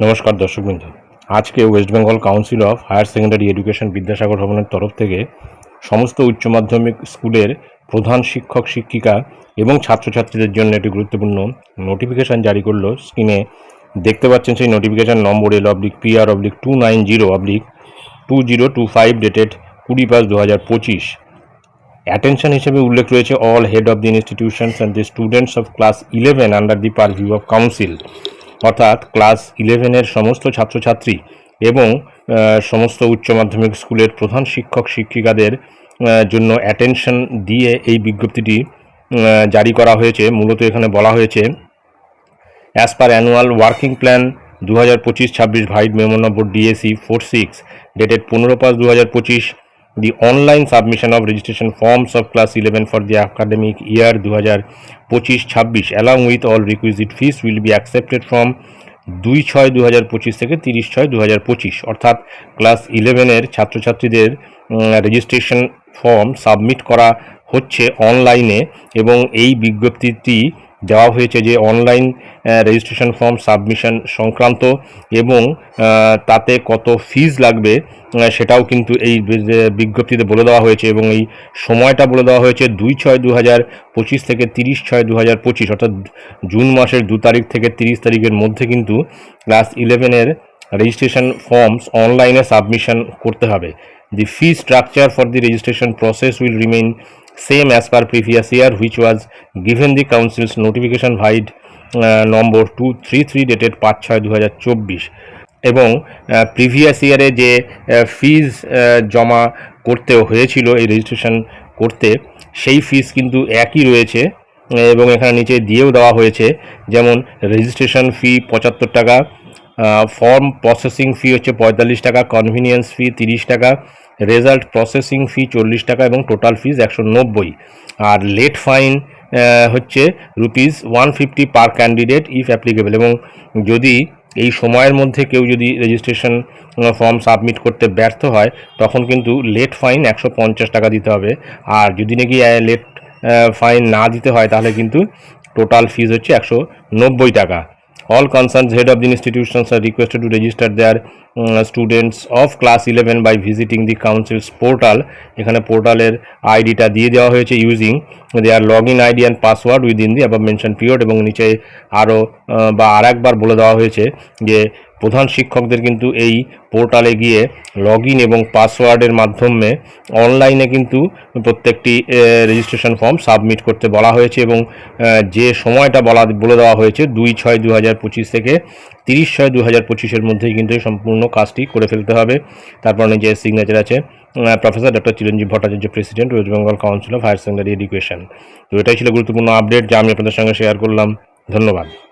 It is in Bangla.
নমস্কার দর্শকবৃন্দ। আজকে West Bengal council of higher secondary education Vidyasagar ভবনের তরফ থেকে সমস্ত উচ্চ মাধ্যমিক স্কুলের প্রধান শিক্ষক, শিক্ষিকা এবং ছাত্রছাত্রীদের জন্য একটি গুরুত্বপূর্ণ নোটিফিকেশান জারি করল। স্ক্রিনে দেখতে পাচ্ছেন সেই notification number L oblique PR oblique two nine zero oblique two zero two five dated কুড়ি পাঁচ দু হাজার পঁচিশ। অ্যাটেনশন হিসেবে উল্লেখ রয়েছে all head of the institutions and the students of class eleven under the purview of council অর্থাৎ ক্লাস ইলেভেনের সমস্ত ছাত্রছাত্রী এবং সমস্ত উচ্চ মাধ্যমিক স্কুলের প্রধান শিক্ষক শিক্ষিকাদের জন্য অ্যাটেনশন দিয়ে এই বিজ্ঞপ্তিটি জারি করা হয়েছে। মূলত এখানে বলা হয়েছে as per annual working plan দু হাজার পঁচিশ ছাব্বিশ vide memo number DAC four six dated পনেরো পাঁচ দু হাজার পঁচিশ of registration forms of class eleven for the academic year দু হাজার পঁচিশ ছাব্বিশ along with all requisite fees will be accepted from দুই ছয় দু হাজার পঁচিশ থেকে তিরিশ ছয় দু হাজার পঁচিশ। অর্থাৎ ক্লাস ইলেভেনের ছাত্রছাত্রীদের রেজিস্ট্রেশন ফর্ম সাবমিট করা হচ্ছে অনলাইনে এবং এই বিজ্ঞপ্তিটি দেওয়া হয়েছে যে অনলাইন রেজিস্ট্রেশন ফর্ম সাবমিশন সংক্রান্ত এবং তাতে কত ফিজ লাগবে সেটাও কিন্তু এই বিজ্ঞপ্তিতে বলে দেওয়া হয়েছে এবং এই সময়টা বলে দেওয়া হয়েছে দুই ছয় দু হাজার পঁচিশ থেকে তিরিশ ছয় দু হাজার পঁচিশ, অর্থাৎ জুন মাসের দু তারিখ থেকে তিরিশ তারিখের মধ্যে কিন্তু ক্লাস ইলেভেনের রেজিস্ট্রেশন ফর্মস অনলাইনে সাবমিশন করতে হবে। The fee structure for the registration process will remain same as per previous year, which was given the council's notification three three dated পাঁচ ছয় দু হাজার চব্বিশ। এবং প্রিভিয়াস ইয়ারে যে ফিজ জমা করতে হয়েছিল, এই রেজিস্ট্রেশন করতে, সেই ফিস কিন্তু একই রয়েছে, এবং এখানে নিচে দিয়েও দেওয়া হয়েছে, যেমন রেজিস্ট্রেশন ফি পঁচাত্তর টাকা ফর্ম প্রসেসিং ফি হচ্ছে পঁয়তাল্লিশ টাকা কনভিনিয়েন্স ফি তিরিশ টাকা রেজাল্ট প্রসেসিং ফি চল্লিশ টাকা এবং টোটাল ফিজ একশো নব্বই। আর লেট ফাইন হচ্ছে rupees one fifty per candidate if applicable এবং যদি এই সময়ের মধ্যে কেউ যদি রেজিস্ট্রেশন ফর্ম সাবমিট করতে ব্যর্থ হয়, তখন কিন্তু লেট ফাইন একশো পঞ্চাশ টাকা দিতে হবে। আর যদি নাকি লেট ফাইন না দিতে হয়, তাহলে কিন্তু টোটাল ফিজ হচ্ছে একশো নব্বই টাকা। All concerned head of the institutions are requested to register their um, students of class 11 by visiting the council's portal এখানে পোর্টালের আইডিটা দিয়ে দেওয়া হয়েছে using their log in ID and password within the above mention period এবং নিচে আরও বা আর একবার বলে দেওয়া হয়েছে যে প্রধান শিক্ষকদের কিন্তু এই পোর্টালে গিয়ে লগ এবং পাসওয়ার্ডের মাধ্যমে অনলাইনে কিন্তু প্রত্যেকটি রেজিস্ট্রেশন ফর্ম সাবমিট করতে বলা হয়েছে এবং যে সময়টা বলা, বলে দেওয়া হয়েছে দুই ছয় দু হাজার পঁচিশ থেকে তিরিশ ছয় দু হাজার পঁচিশের মধ্যেই কিন্তু এই সম্পূর্ণ কাজটি করে ফেলতে হবে। তারপর যে সিগনেচার আছে professor doctor Chiranjib Bhattacharya president West Bengal council of higher secondary education তো এটাই ছিল গুরুত্বপূর্ণ আপডেট যা আমি আপনাদের সঙ্গে শেয়ার করলাম। ধন্যবাদ।